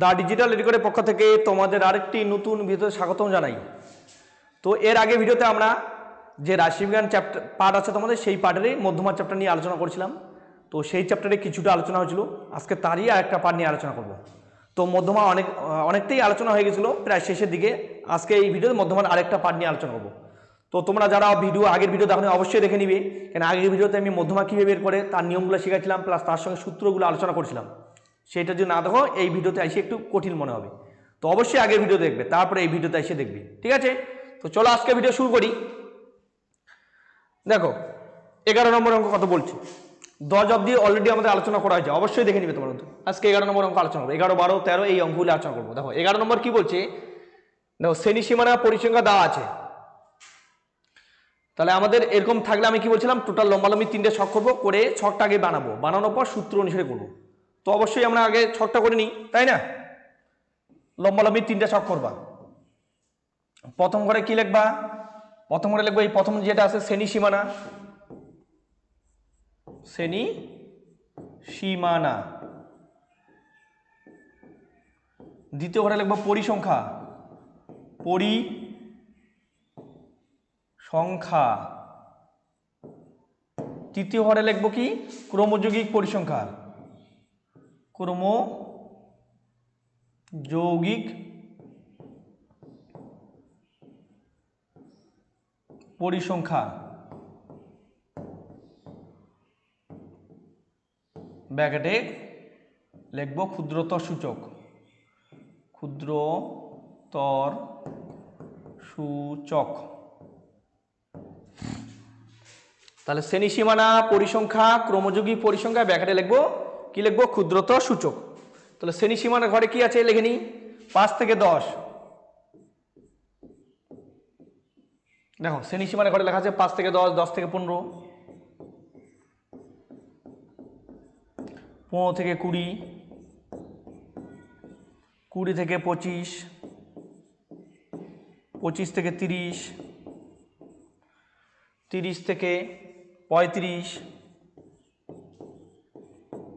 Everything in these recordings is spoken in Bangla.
দ্য ডিজিটাল এডুকেটের পক্ষ থেকে তোমাদের আরেকটি নতুন ভিডিওতে স্বাগতম জানাই। তো এর আগে ভিডিওতে আমরা যে রাশিবিজ্ঞান চ্যাপ্টার পার্ট আছে তোমাদের, সেই পার্টেরই মধ্যমা চ্যাপ্টার নিয়ে আলোচনা করেছিলাম। তো সেই চ্যাপ্টারে কিছুটা আলোচনা হয়েছিল। আজকে তারই আর একটা পার্ট নিয়ে আলোচনা করব। তো মধ্যমা অনেক, অনেকটাই আলোচনা হয়ে গেছিল। প্রায় শেষের দিকে আজকে এই ভিডিওতে মধ্যমার আরেকটা পার্ট নিয়ে আলোচনা করব। তো তোমরা যারা ভিডিও, আগের ভিডিও দেখো অবশ্যই দেখে নিবে। কেন আগের ভিডিওতে আমি মধ্যমা কীভাবে বের করে, তার নিয়মগুলো শেখাচ্ছিলাম, প্লাস তার সঙ্গে সূত্রগুলো আলোচনা করছিলাম। সেটা যদি না দেখো, এই ভিডিওতে এসে একটু কঠিন মনে হবে। তো অবশ্যই আগের ভিডিও দেখবে, তারপরে এই ভিডিওতে এসে দেখবে, ঠিক আছে? তো চলো আজকে ভিডিও শুরু করি। দেখো, এগারো নম্বর অঙ্ক কত বলছি? দশ অব্দি অলরেডি আমাদের আলোচনা করা হয়েছে, অবশ্যই দেখে নিবে তোমার আজকে এগারো নম্বর অঙ্ক আলোচনা করব, এগারো, বারো, তেরো, এই অঙ্কগুলো আলোচনা করব। দেখো, এগারো নম্বর কি বলছে? দেখো, শ্রেণি সীমানা পরিসংখ্যা দেওয়া আছে। তাহলে আমাদের এরকম থাকলে আমি কি বলছিলাম? টোটাল লম্বালম্বি তিনটে ছক করব, করে ছকটা আগে বানাবো, বানানোর পর সূত্র অনুসারে করব। তো অবশ্যই আমরা আগে ছকটা করে নিই, তাই না? লম্বালম্বি তিনটে ছক করবা। প্রথম ঘরে কি লিখবা? প্রথম ঘরে লিখব এই প্রথম যেটা আছে শ্রেণি সীমানা। শ্রেণি সীমানা। দ্বিতীয় ঘরে লিখব পরিসংখ্যা। পরি সংখ্যা তৃতীয় ঘরে লিখব কি? ক্রমযৌগিক পরিসংখ্যা। ক্রম, যৌগিক, পরিসংখ্যা। ব্যাকেটে লিখব ক্ষুদ্রতর সূচক ক্ষুদ্রতর সূচক তাহলে শ্রেণি সীমানা পরিসংখ্যা, ক্রমযোগী পরিসংখ্যা ব্যাকেটে লিখব কি লিখব? ক্ষুদ্রতর সূচক। তাহলে শ্রেণি সীমানার ঘরে কি আছে? লিখে নিই। পাঁচ থেকে দশ। দেখো, শ্রেণি সীমানার ঘরে লেখা আছে পাঁচ থেকে দশ দশ থেকে পনেরো। পনেরো থেকে কুড়ি। কুড়ি থেকে পঁচিশ। পঁচিশ থেকে তিরিশ। তিরিশ থেকে পঁয়ত্রিশ।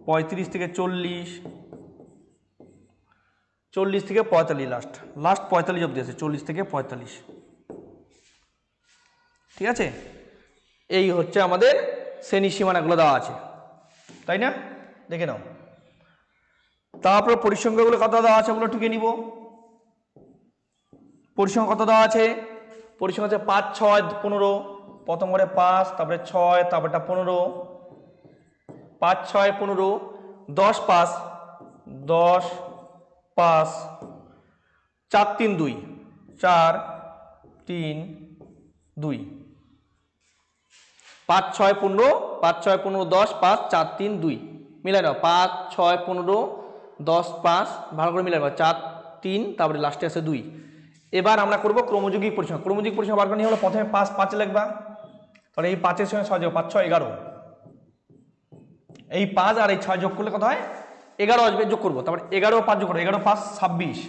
পঁয়ত্রিশ থেকে চল্লিশ চল্লিশ থেকে পঁয়তাল্লিশ লাস্ট লাস্ট পঁয়তাল্লিশ অব্দি আছে, চল্লিশ থেকে পঁয়তাল্লিশ। ঠিক আছে? এই হচ্ছে আমাদের শ্রেণি সীমানাগুলো দেওয়া আছে। তাই না? দেখে নাও। তারপর পরিসংখ্যাগুলো কত দেওয়া আছে ওগুলো টুকে নিব। পরিসংখ্যা কত দেওয়া আছে? পরিসংখ্যা আছে পাঁচ, ছয়, পনেরো। প্রথম ঘরে পাঁচ, তারপরে ছয়, তারপরটা পনেরো। পাঁচ, ছয়, পনেরো, দশ, পাঁচ দশ, পাঁচ, চার, তিন, দুই, চার, তিন, দুই। পাঁচ, ছয়, পনেরো, পাঁচ, ছয়, পনেরো, দশ, পাঁচ, চার, তিন, দুই। মিলাই নাও, পাঁচ, ছয়, পনেরো, দশ, পাঁচ, ভালো করে মিলাই নাও, চার, তিন, তারপরে লাস্টে আছে দুই। এবার আমরা করব ক্রমযুগিক পরিসংখ্যা ক্রমযুগিক পরিসংখ্যা বার নিয়ে হলো প্রথমে পাঁচ, পাঁচে লিখবা। তাহলে এই পাঁচের সঙ্গে ছয় যোগ পাঁচ, ছয়, এগারো। এই পাঁচ আর এই ছয় যোগ করলে কত হয়? এগারো আসবে, যোগ করব। তারপরে এগারো পাঁচ যোগ করব, এগারো পাঁচ ছাব্বিশ।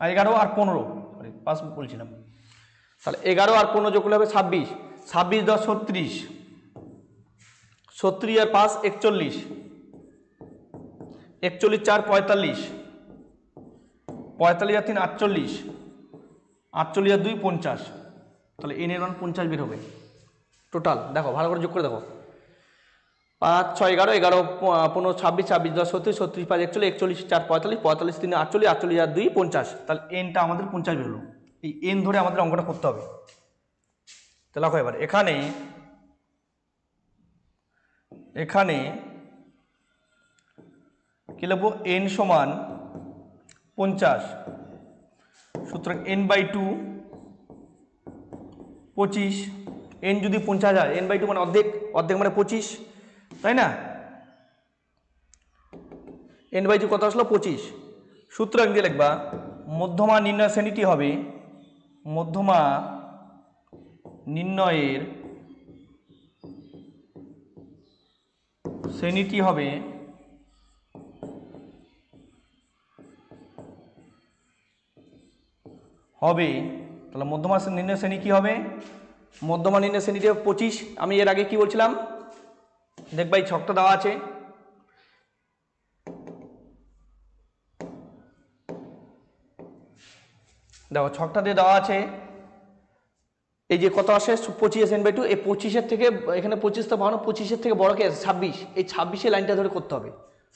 আর এগারো আর পনেরো। সরি পাঁচ বলছিলাম তাহলে এগারো আর পনেরো যোগ করলে হবে ছাব্বিশ। ছাব্বিশ দশ ছত্রিশ। ছত্রিশ আর পাঁচ একচল্লিশ। একচল্লিশ চার পঁয়তাল্লিশ। পঁয়তাল্লিশ আর তিন আটচল্লিশ। আটচল্লিশ আর দুই পঞ্চাশ। তাহলে এনের মান পঞ্চাশ বের হবে। টোটাল, দেখো, ভালো করে যোগ করে দেখো। পাঁচ, ছয়, এগারো এগারো, পনেরো, ছাব্বিশ ছাব্বিশ, দশ ছত্রিশ ছত্রিশ, পাঁচ, একচল্লিশ একচল্লিশ, চার, পঁয়তাল্লিশ পঁয়তাল্লিশ, তিন, আটচল্লিশ আটচল্লিশ, আর দুই, পঞ্চাশ। তাহলে এনটা আমাদের পঞ্চাশ বেরোলো। এই এন ধরে আমাদের অঙ্কটা করতে হবে। তাহলে দেখো এবার, এখানে এখানে কি লিখব? এন সমান পঞ্চাশ। সুতরাং এন বাই টু পঁচিশ। এন যদি পঞ্চাশ হয় এন বাই টু মানে অর্ধেক অর্ধেক মানে পঁচিশ। তাই না? এন বাই টু কত আসলো? পঁচিশ। সুতরাং দিয়ে লিখবা, মধ্যমা নির্ণয় শ্রেণীটি হবে মধ্যমা নির্ণয়ের শ্রেণীটি হবে হবে, তাহলে মধ্যমা নির্ণয় শ্রেণি কি হবে? মধ্যমা নির্ণয় শ্রেণীতে পঁচিশ। আমি এর আগে কি বলছিলাম? দেখবা এই ছকটা দেওয়া আছে। দেখো, ছকটা দিয়ে দেওয়া আছে। এই যে কত আসে? পঁচিশ এন বাই টু এই পঁচিশের থেকে, এখানে পঁচিশ তো পঁচিশের থেকে বড় কে ছাব্বিশ। এই ছাব্বিশের লাইনটা ধরে করতে হবে।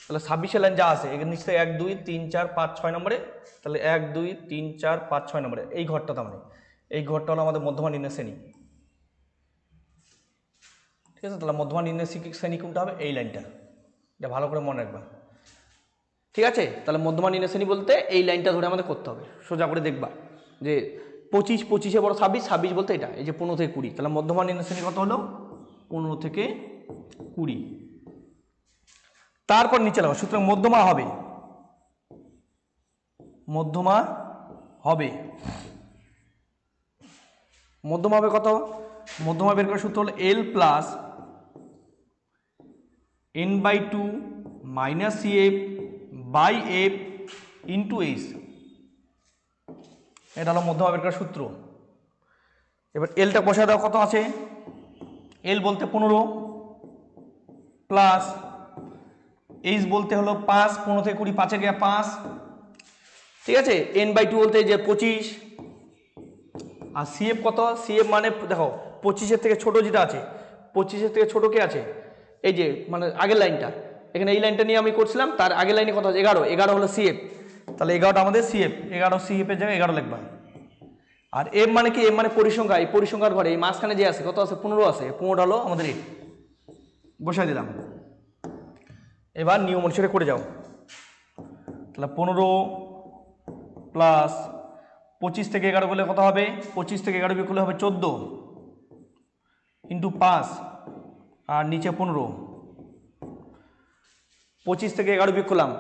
তাহলে ছাব্বিশের লাইন যা আছে, এখানে নিশ্চয়ই এক, দুই, তিন, চার, পাঁচ, ছয় নম্বরে। তাহলে এক, দুই, তিন, চার, পাঁচ, ছয় নম্বরে। এই ঘরটা তার মানে। এই ঘরটা হলো আমাদের মধ্যমা নিম্ন শ্রেণি। ঠিক আছে? তাহলে মধ্যমা নিম্ন শ্রেণি কোনটা হবে? এই লাইনটা। এটা ভালো করে মনে রাখবা। ঠিক আছে? তাহলে মধ্যমা নিম্ন শ্রেণি বলতে এই লাইনটা ধরে আমাদের করতে হবে। সোজা করে দেখবা যে পঁচিশ, পঁচিশে বড় ছাব্বিশ ছাব্বিশ বলতে এটা, এই যে পনেরো থেকে কুড়ি। তাহলে মধ্যমা নিম্ন শ্রেণি কত হলো? পনেরো থেকে কুড়ি। তারপর নিচে লাগো, সুতরাং মধ্যমা হবে। মধ্যমা হবে। মধ্যমা হবে কত? মধ্যমা বের করার সূত্র হলো L plus N by two minus F by F into H এটা হলো মধ্যমা বের সূত্র। এবার এলটা বসায় দেওয়া কত আছে? এল বলতে পনেরো প্লাস এইচ বলতে হলো পাঁচ, পনেরো থেকে কুড়ি পাঁচে গিয়ে পাঁচ। ঠিক আছে? এন বাই টু বলতে যে পঁচিশ। আর সিএফ কত? সিএফ মানে দেখো, পঁচিশের থেকে ছোট যেটা আছে, পঁচিশের থেকে ছোট কে আছে? এই যে মানে আগের লাইনটা। এখানে এই লাইনটা নিয়ে আমি করছিলাম, তার আগের লাইনে কত আছে? এগারো। এগারো হলো সিএফ তাহলে এগারোটা আমাদের সিএফ এগারো সিএফ এর জায়গায় এগারো লিখবা। আর এম মানে কি? এম মানে পরিসংখ্যা। এই পরিসংখ্যার ঘরে এই মাঝখানে যে আছে, কত আছে? পনেরো আছে। পনেরোটা হলো আমাদের এ বসাই দিলাম। এবার নিয়ম অনুসারে করে যাও। তাহলে পনেরো প্লাস পঁচিশ থেকে এগারো করলে কত হবে? পঁচিশ থেকে এগারো বিয়োগ করলে হবে চোদ্দ। ইন্টু পাঁচ। আর নিচে পনেরো। পঁচিশ থেকে এগারো বিয়োগ করলাম,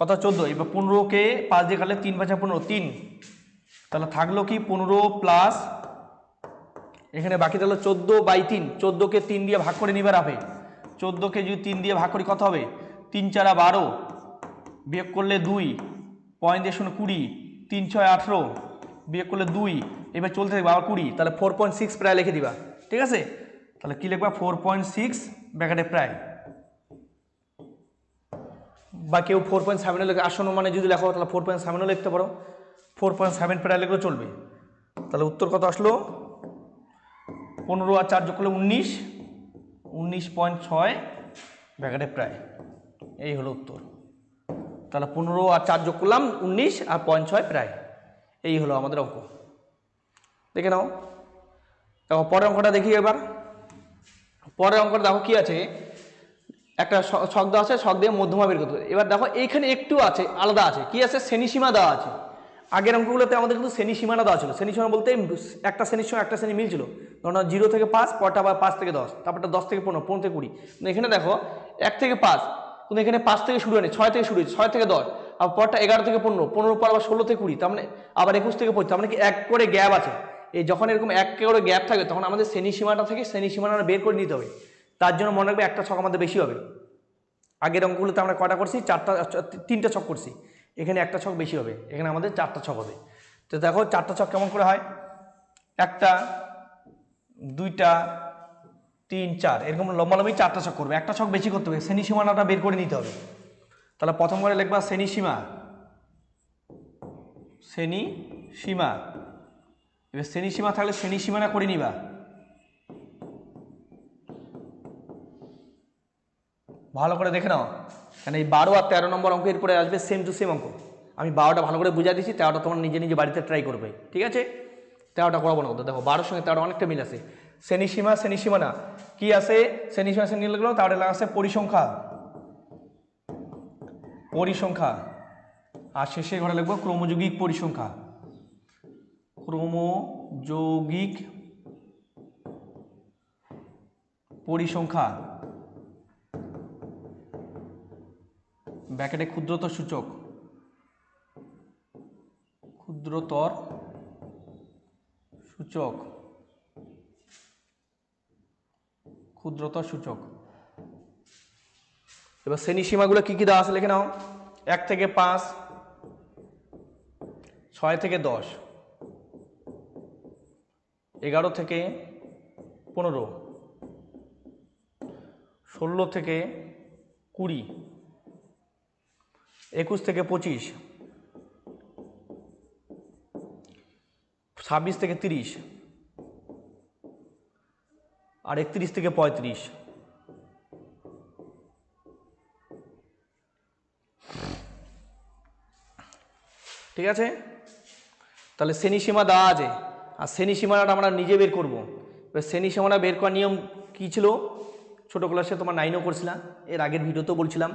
কথা চোদ্দ, এবার পনেরোকে পাঁচ দিয়ে কাটলে তিন পাঁচা পনেরো, তিন। তাহলে থাকল কি পনেরো প্লাস এখানে বাকি তাহলে চোদ্দ বাই তিন, চোদ্দোকে তিন দিয়ে ভাগ করে নিবার হবে চোদ্দোকে যদি তিন দিয়ে ভাগ করি কত হবে? তিন চারা বারো, বিয়োগ করলে দুই, পয়েন্ট দিয়ে শূন্য কুড়ি, তিন ছয় আঠেরো, বিয়োগ করলে দুই, এবার চলতে থাকবে আবার কুড়ি, তাহলে ফোর পয়েন্ট সিক্স প্রায় লিখে দিবা, ঠিক আছে? তাহলে কী লিখবা? ফোর পয়েন্ট সিক্স ব্যাকেটে প্রায়। বা কেউ ফোর পয়েন্ট সেভেনে লেখে আসন্ন মানে যদি লেখো, তাহলে ফোর পয়েন্ট সেভেনও লিখতে পারো। ফোর পয়েন্ট সেভেন প্রায় লিখলেও চলবে। তাহলে উত্তর কত আসলো? পনেরো আর চার যোগ করলে উনিশ। উনিশ পয়েন্ট ছয় ব্যাকেটে প্রায়। এই হলো উত্তর। তাহলে পনেরো আর চার যোগ করলাম উনিশ আর পয়েন্ট ছয় প্রায়। এই হলো আমাদের অঙ্ক। দেখে নাও। দেখো, পরের অঙ্কটা দেখি এবার। পরের অঙ্কটা দেখো কি আছে? একটা শব্দ আছে, ছক দিয়ে মধ্যমা বের করতে এবার দেখো এইখানে একটু আছে, আলাদা আছে। কি আছে? শ্রেণীসীমা দেওয়া আছে। আগের অঙ্কগুলোতে আমাদের কিন্তু শ্রেণি সীমানা দেওয়া ছিল। শ্রেণি সীমা বলতে একটা শ্রেণির সঙ্গে একটা শ্রেণি মিলছিল। ধরো জিরো থেকে পাঁচ, পরটা আবার পাঁচ থেকে দশ, তারপরটা দশ থেকে পনেরো পনেরো থেকে কুড়ি। এখানে দেখো এক থেকে পাঁচ, কিন্তু এখানে পাঁচ থেকে শুরু হয়নি, ছয় থেকে শুরু হয়েছে, ছয় থেকে দশ, আর পরটা এগারো থেকে পনেরো পনেরো পর আবার ষোলো থেকে কুড়ি, তার মানে আবার একুশ থেকে পঁচিশ, তার মানে কি এক করে গ্যাপ আছে। এই যখন এরকম এক করে গ্যাপ থাকে তখন আমাদের শ্রেণি সীমাটা থেকে শ্রেণি সীমানা বের করে নিতে হবে। তার জন্য মনে রাখবে একটা ছক আমাদের বেশি হবে। আগের অঙ্কগুলোতে আমরা কটা করছি? চারটা, তিনটা ছক করছি। এখানে একটা ছক বেশি হবে। এখানে আমাদের চারটা ছক হবে। তো দেখো, চারটা ছক কেমন করে হয়? একটা, দুইটা, তিন, চার। এরকম লম্বালম্বি চারটা ছক করবে। একটা ছক বেশি করতে হবে। শ্রেণি সীমানাটা বের করে নিতে হবে। তাহলে প্রথম করে লিখবা শ্রেণি সীমা শ্রেণি সীমা এবার শ্রেণি সীমা থাকলে শ্রেণি সীমানা করে নিবা। ভালো করে দেখে নাও। কারণ এই বারো আর তেরো নম্বর অঙ্ক এরপরে আসবে সেম টু সেম অঙ্ক। আমি বারোটা ভালো করে বুঝা দিচ্ছি তেরোটা তোমার নিজে নিজে বাড়িতে ট্রাই করবে। ঠিক আছে? তেরোটা করাবো না দেখো, বারোর সঙ্গে তেরো অনেকটা মিল আছে। শ্রেণি সীমা শ্রেণি সীমা না কি আছে? শ্রেণি সীমা, শ্রেণি লাগল তাহলে আছে পরিসংখ্যা। পরিসংখ্যা। আর শেষে ঘরে লিখব ক্রমযৌগিক পরিসংখ্যা। ক্রমযৌগিক পরিসংখ্যা ব্যাকেটে ক্ষুদ্রতর সূচক। ক্ষুদ্রতর সূচক। ক্ষুদ্রতর সূচক। এবার শ্রেণি সীমাগুলো কি কি দেওয়া আছে লিখে নাও। এক থেকে পাঁচ, ছয় থেকে দশ। এগারো থেকে পনেরো, ষোলো থেকে কুড়ি, একুশ থেকে পঁচিশ, ছাব্বিশ থেকে তিরিশ, আর একত্রিশ থেকে পঁয়ত্রিশ। ঠিক আছে? তাহলে শ্রেণি সীমা দেওয়া আছে। আর শ্রেণি সীমানাটা আমরা নিজে বের করব। এবার শ্রেণি সীমানা বের করার নিয়ম কী ছিল? ছোটো ক্লাসে তোমার নাইনও করছিলাম, এর আগের ভিডিওতেও বলছিলাম,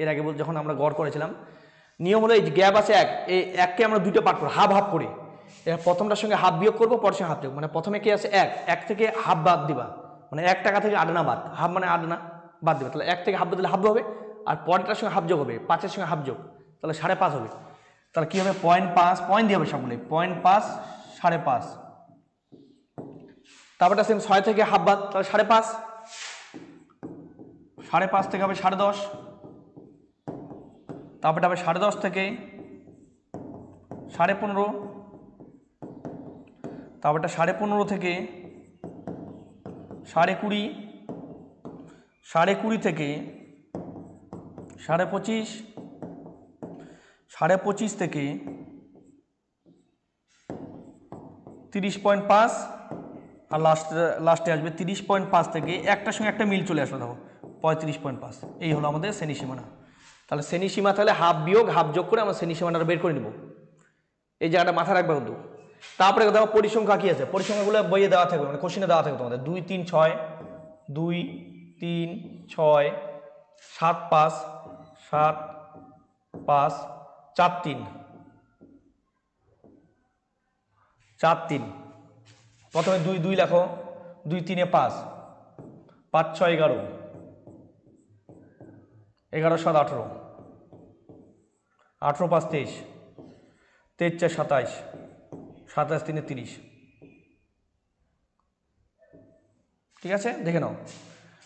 এর আগে যখন আমরা গড় করেছিলাম। নিয়ম হলো এই গ্যাপ আছে এক, এই এককে আমরা দুটো পার্ট করব হাফ হাফ করে। এবার প্রথমটার সঙ্গে হাফ বিয়োগ করব, পরের সঙ্গে হাফ যোগ মানে প্রথমে কি আছে? এক এক থেকে হাফ বাদ দিবা। মানে এক টাকা থেকে আডানা বাদ, হাফ মানে আডানা বাদ দিবা। তাহলে এক থেকে হাফ বাদ দিলে হাফ হবে, আর পরেরটার সঙ্গে হাফ যোগ হবে, পাঁচের সঙ্গে হাফ যোগ, তাহলে সাড়ে পাঁচ হবে। তাহলে কী হবে? পয়েন্ট পাঁচ, পয়েন্ট দিয়ে হবে সবগুলো পয়েন্ট পাঁচ সাড়ে পাঁচ। তারপরটা সেম ছয় থেকে হাফ বাদ, তাহলে সাড়ে পাঁচ। সাড়ে পাঁচ থেকে হবে সাড়ে দশ। তারপরটা হবে সাড়ে দশ থেকে সাড়ে পনেরো। তারপরটা সাড়ে পনেরো থেকে সাড়ে কুড়ি। সাড়ে কুড়ি থেকে সাড়ে পঁচিশ। সাড়ে পঁচিশ থেকে তিরিশ পয়েন্ট পাঁচ, আর লাস্ট লাস্টে আসবে তিরিশ পয়েন্ট পাঁচ থেকে একটার সঙ্গে একটা মিল চলে আসলো, দেখো, পঁয়ত্রিশ পয়েন্ট পাঁচ। এই হলো আমাদের শ্রেণি সীমানা তাহলে শ্রেণি সীমা তাহলে হাফ বিয়োগ, হাফ যোগ করে আমরা শ্রেণি সীমানাটা বের করে নেব। এই জায়গাটা মাথায় রাখবে কিন্তু তারপরে দেখো পরিসংখ্যা কী আছে? পরিসংখ্যাগুলো বইয়ে দেওয়া থাকবে মানে কোশ্চেনে দেওয়া থাকবে তোমাদের। দুই, তিন, ছয়, দুই, তিন, ছয়, সাত, পাঁচ সাত, পাঁচ, চার, তিন। চার তিন। প্রথমে দুই দুই লেখো। দুই তিনে পাঁচ। পাঁচ, ছয়, এগারো। এগারো, সাত, আঠেরো। আঠেরো, পাঁচ, তেইশ। তেইশ, চার, সাতাইশ। সাতাশ তিনে তিরিশ। ঠিক আছে? দেখে নাও।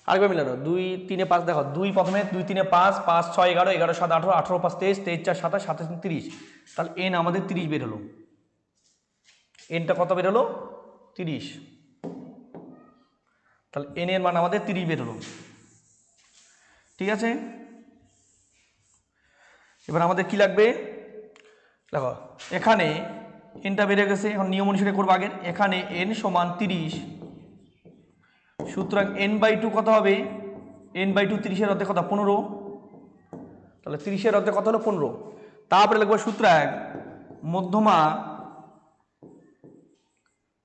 আরেকবার মিলানো দুই তিনে পাঁচ দেখো। দুই প্রথমে, দুই তিনে পাঁচ পাঁচ, ছয়, এগারো। এগারো, সাত, আঠেরো। আঠেরো, পাঁচ, তেইশ। তেইশ, চার সাতাশ সাতাশ তিরিশ। তাহলে এন আমাদের তিরিশ বের হলো। এনটা কত বের হলো তিরিশ। তাহলে এন এর মান আমাদের তিরিশ বের হলো ঠিক আছে? এবার আমাদের কি লাগবে? দেখো, এখানে এনটা বেড়ে গেছে, এখন নিয়ম অনুসারে করব আগে এখানে এন সমান তিরিশ। সুতরাং এন বাই টু কত হবে? এন বাই টু তিরিশের অর্ধেক কত? পনেরো। তাহলে তিরিশের অর্ধেক কত হলো? পনেরো। তারপরে লিখব সূত্র এক মধ্যমা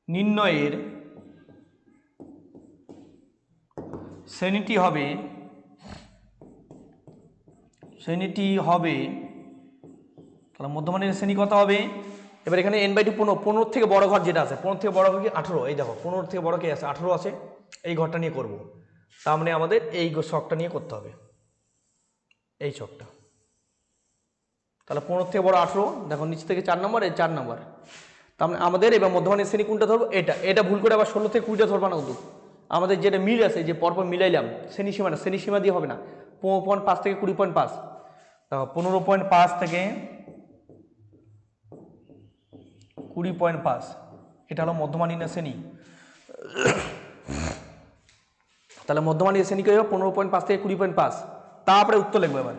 নির্ণয়ের শ্রেণীটি হবে শ্রেণীটি হবে, তাহলে মধ্যমানের শ্রেণি কত হবে? এবার এখানে এন বাই টু পনেরো পনেরো থেকে বড় ঘর যেটা আছে পনেরো থেকে বড় ঘর কি? আঠেরো। এই দেখো পনেরো থেকে বড় কে আছে? আঠেরো আছে। এই ঘরটা নিয়ে করব। তার মানে আমাদের এই শখটা নিয়ে করতে হবে। এই শখটা তাহলে পনেরো থেকে বড় আঠেরো। দেখো, নিচ থেকে চার নম্বর, এই চার নম্বর। মানে আমাদের এবার মধ্যমানের শ্রেণি কোনটা ধরবো? এটা। এটা ভুল করে আবার ষোলো থেকে কুড়িটা ধরবা না কিন্তু। আমাদের যেটা মিল আছে, যে পরপর মিলাইলাম, শ্রেণি সীমা না শ্রেণি সীমা দিয়ে হবে না। পনেরো পয়েন্ট পাঁচ থেকে কুড়ি পয়েন্ট পাঁচ। পনেরো পয়েন্ট পাঁচ থেকে কুড়ি পয়েন্ট পাঁচ। এটা হলো মধ্যমানীনের শ্রেণি। তাহলে মধ্যমানীয় শ্রেণি কী হবে পনেরো পয়েন্ট পাঁচ থেকে কুড়ি পয়েন্ট পাঁচ। তারপরে উত্তর লিখব এবার।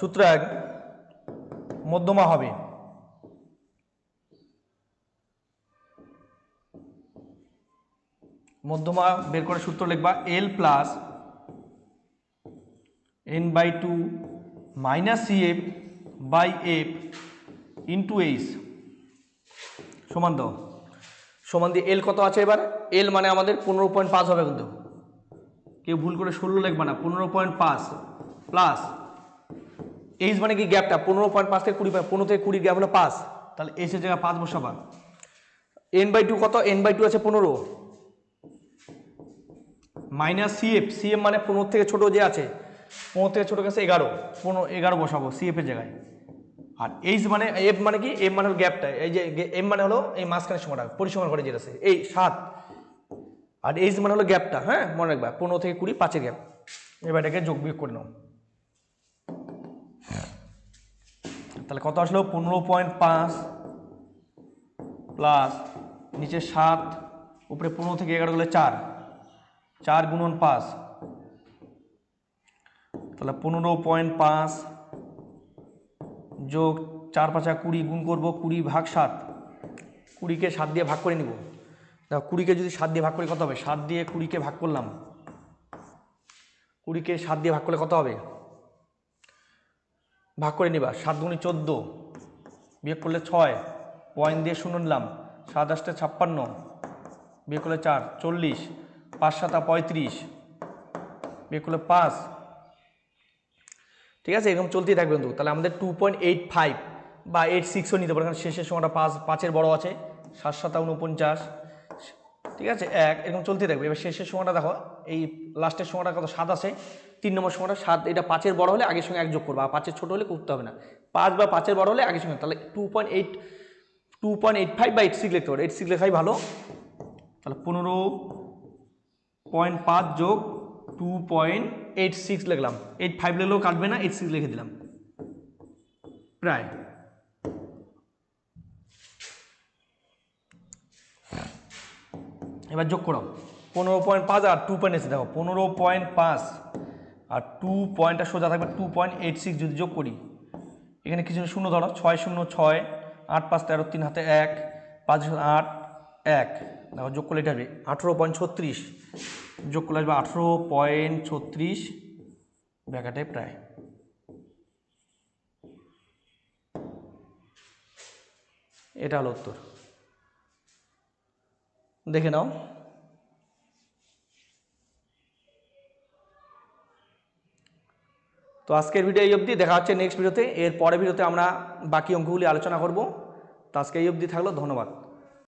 সূত্র এক, মধ্যমা হবে। মধ্যমা বের করে সূত্র লিখবা L plus N by two minus C F by F into H সমান দাও। সমান দিয়ে এল কত আছে এবার? এল মানে আমাদের পনেরো পয়েন্ট পাঁচ হবে কিন্তু। কেউ ভুল করে ষোলো লিখবে না, পনেরো পয়েন্ট পাঁচ প্লাস এইচ মানে কি গ্যাপটা পনেরো পয়েন্ট পাঁচ থেকে কুড়ি পনেরো থেকে কুড়ি গ্যাপ হলো পাঁচ। তাহলে এইচের জায়গায় পাঁচ বসাবা। এন বাই টু কত? এন বাই টু আছে পনেরো। মাইনাস সিএফ সিএফ মানে পনেরো থেকে ছোটো যে আছে, পনেরো থেকে ছোটো গেছে এগারো, পনেরো, এগারো বসাবো সিএফ এর জায়গায়। আর এইচ মানে এফ মানে কি? এফ মানে হলো গ্যাপটা এই যে এম মানে হলো এই মাঝখানের সময়টা পরিসংখ্যান করে যেটা আছে, এই সাত। আর এইচ মানে হলো গ্যাপটা হ্যাঁ? মনে রাখবা, পনেরো থেকে কুড়ি, পাঁচের গ্যাপ এবার এটাকে যোগ বিয়োগ করে নাও। তাহলে কত আসলো? পনেরো পয়েন্ট পাঁচ প্লাস নিচে সাত, উপরে পনেরো থেকে এগারো গেলে চার। চার গুণন পাঁচ। তাহলে পনেরো পয়েন্ট পাঁচ যোগ চার পাঁচা কুড়ি গুণ করব কুড়ি ভাগ সাত। কুড়িকে সাত দিয়ে ভাগ করে নিব। দেখো, কুড়িকে যদি সাত দিয়ে ভাগ করি কত হবে? সাত দিয়ে কুড়িকে ভাগ করলাম। কুড়িকে সাত দিয়ে ভাগ করলে কত হবে? ভাগ করে নিবা। সাত গুণি চোদ্দ বিয়োগ করলে ছয়। পয়েন্ট দিয়ে শূন্য নিলাম। সাত আটটা ছাপ্পান্ন বিয়োগ করলে চার। চল্লিশ। পাঁচ সাতা পঁয়ত্রিশ। বিয়োগ করলে পাঁচ। ঠিক আছে, এরকম চলতেই থাকবে কিন্তু তাহলে আমাদের টু পয়েন্ট এইট ফাইভ বা এইট সিক্সও নিতে পারে। কারণ শেষের সময়টা পাঁচ, পাঁচের বড় আছে। সাত সাতা উনপঞ্চাশ ঠিক আছে, এক, এরকম চলতেই থাকবে। এবার শেষের সময়টা দেখো, এই লাস্টের সময়টা কত? সাত আছে। তিন নম্বর সময়টা সাত, এটা পাঁচের বড় হলে আগের সঙ্গে এক যোগ করবে। আর পাঁচের ছোটো হলে করতে হবে না। পাঁচ বা পাঁচের বড় হলে আগের সঙ্গে। তাহলে two point eight two point eight five বা এইট সিক্স লিখতে পারো। এইট সিক্স লেখাই ভালো। তাহলে পনেরো পয়েন্ট পাঁচ যোগ টু পয়েন্ট এইট সিক্স লিখলাম। এইট ফাইভ লিখলেও কাটবে না এইট সিক্স লিখে দিলাম। প্রায়। এবার যোগ করো। পনেরো পয়েন্ট পাঁচ আর টু পয়েন্ট এসে দেখো, পনেরো পয়েন্ট পাঁচ আর টু পয়েন্টটা সোজা থাকবে টু পয়েন্ট এইট সিক্স যদি যোগ করি। এখানে কিছু শূন্য ধরো, ছয় শূন্য ছয়, আট পাঁচ তেরো, তিন হাতে এক, পাঁচ আট, এক। দেখো যোগ করলে এটা হবে। আঠেরো পয়েন্ট ছত্রিশ। যোগ করলে আসবে আঠেরো পয়েন্ট ছত্রিশ ব্যাকাটে প্রায়। এটা হলো উত্তর। দেখে নাও। তো আজকের ভিডিও এই অবধি। দেখা হচ্ছে নেক্সট ভিডিওতে এর পরের ভিডিওতে আমরা বাকি অঙ্কগুলি আলোচনা করব। তো আজকে এই অবধি থাকল। ধন্যবাদ।